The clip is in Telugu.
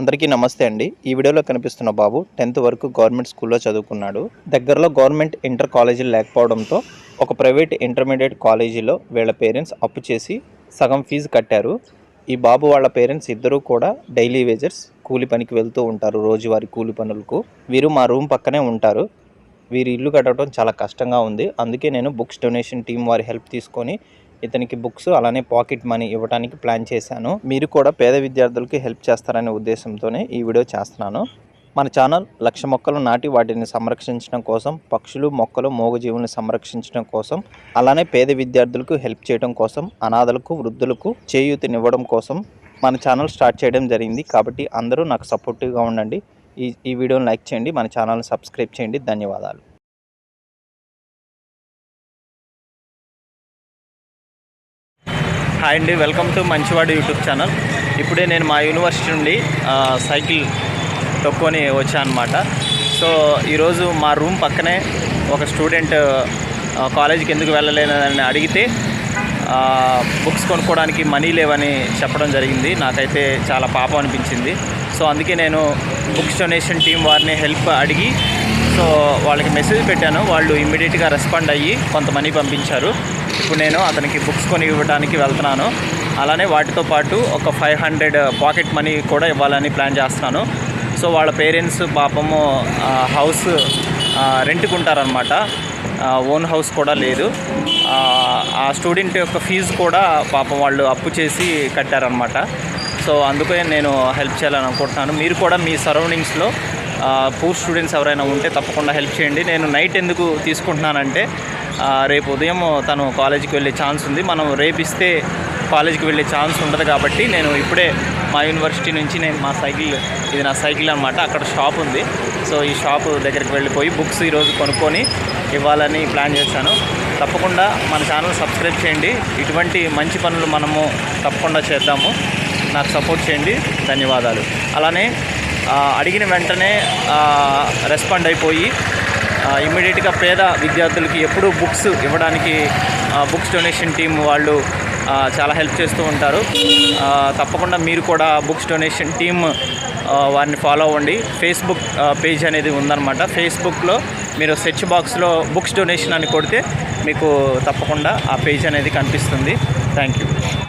అందరికీ నమస్తే అండి. ఈ వీడియోలో కనిపిస్తున్న బాబు టెన్త్ వరకు గవర్నమెంట్ స్కూల్లో చదువుకున్నాడు. దగ్గరలో గవర్నమెంట్ ఇంటర్ కాలేజీలు లేకపోవడంతో ఒక ప్రైవేట్ ఇంటర్మీడియట్ కాలేజీలో వీళ్ళ పేరెంట్స్ అప్పు చేసి సగం ఫీజు కట్టారు. ఈ బాబు వాళ్ళ పేరెంట్స్ ఇద్దరూ కూడా డైలీ వేజర్స్ కూలి పనికి వెళ్తూ ఉంటారు రోజువారీ కూలి పనులకు. వీరు మా రూమ్ పక్కనే ఉంటారు. వీరి ఇల్లు కట్టడం చాలా కష్టంగా ఉంది. అందుకే నేను బుక్స్ డొనేషన్ టీం వారి హెల్ప్ తీసుకొని ఇతనికి బుక్స్ అలానే పాకెట్ మనీ ఇవ్వడానికి ప్లాన్ చేశాను. మీరు కూడా పేద విద్యార్థులకి హెల్ప్ చేస్తారనే ఉద్దేశంతోనే ఈ వీడియో చేస్తున్నాను. మన ఛానల్ లక్ష మొక్కలు నాటి వాటిని సంరక్షించడం కోసం పక్షులు మొక్కలు మూగజీవులను సంరక్షించడం కోసం అలానే పేద విద్యార్థులకు హెల్ప్ చేయడం కోసం అనాథలకు వృద్ధులకు చేయూతనివ్వడం కోసం మన ఛానల్ స్టార్ట్ చేయడం జరిగింది. కాబట్టి అందరూ నాకు సపోర్టివ్గా ఉండండి. ఈ ఈ వీడియోని లైక్ చేయండి. మన ఛానల్ని సబ్స్క్రైబ్ చేయండి. ధన్యవాదాలు. హాయ్ అండి welcome to Manchivadu YouTube channel. ఇప్పుడే నేను మా యూనివర్సిటీ నుండి సైకిల్ తొక్కొని వచ్చానమాట అనమాట సో ఈరోజు మా రూమ్ పక్కనే ఒక స్టూడెంట్ కాలేజీకి ఎందుకు వెళ్ళలేనని అడిగితే బుక్స్ కొనుక్కోవడానికి మనీ లేవని చెప్పడం జరిగింది. నాకైతే చాలా పాపం అనిపించింది. సో అందుకే నేను బుక్స్ డొనేషన్ టీం వారిని హెల్ప్ అడిగి సో వాళ్ళకి మెసేజ్ పెట్టాను. వాళ్ళు ఇమ్మీడియట్గా రెస్పాండ్ అయ్యి కొంత మనీ పంపించారు. ఇప్పుడు నేను అతనికి బుక్స్ కొని ఇవ్వడానికి వెళ్తున్నాను. అలానే వాటితో పాటు ఒక five hundred uh, pocket money కూడా ఇవ్వాలని ప్లాన్ చేస్తున్నాను. సో వాళ్ళ పేరెంట్స్ పాపము హౌస్ రెంట్కి ఉంటారనమాట ఓన్ హౌస్ కూడా లేదు. ఆ, స్టూడెంట్ యొక్క ఫీజు కూడా పాపం వాళ్ళు అప్పు చేసి కట్టారనమాట సో అందుకే నేను హెల్ప్ చేయాలని అనుకుంటున్నాను. మీరు కూడా మీ సరౌండింగ్స్లో పూర్ స్టూడెంట్స్ ఎవరైనా ఉంటే తప్పకుండా హెల్ప్ చేయండి. నేను నైట్ ఎందుకు తీసుకుంటున్నానంటే రేపు ఉదయం తను కాలేజీకి వెళ్ళే ఛాన్స్ ఉంది. మనం రేపు ఇస్తే కాలేజీకి వెళ్ళే ఛాన్స్ ఉండదు కాబట్టి నేను ఇప్పుడే మా యూనివర్సిటీ నుంచి నేను మా సైకిల్ ఇది నా సైకిల్ అనమాట అక్కడ షాప్ ఉంది. సో ఈ షాప్ దగ్గరికి వెళ్ళిపోయి బుక్స్ ఈరోజు కొనుక్కొని ఇవ్వాలని ప్లాన్ చేశాను. తప్పకుండా మన ఛానల్ సబ్స్క్రైబ్ చేయండి. ఇటువంటి మంచి పనులు మనము తప్పకుండా చేద్దాము. నాకు సపోర్ట్ చేయండి. ధన్యవాదాలు. అలానే అడిగిన వెంటనే రెస్పాండ్ అయిపోయి ఇమ్మీడియట్గా పేద విద్యార్థులకి ఎప్పుడూ బుక్స్ ఇవ్వడానికి బుక్స్ డొనేషన్ టీం వాళ్ళు చాలా హెల్ప్ చేస్తూ ఉంటారు. తప్పకుండా మీరు కూడా బుక్స్ డొనేషన్ టీమ్ వారిని ఫాలో అవ్వండి. ఫేస్బుక్ పేజ్ అనేది ఉందన్నమాట. ఫేస్బుక్లో మీరు సెర్చ్ బాక్స్లో బుక్స్ డొనేషన్ అని కొడితే మీకు తప్పకుండా ఆ పేజ్ అనేది కనిపిస్తుంది. Thank you.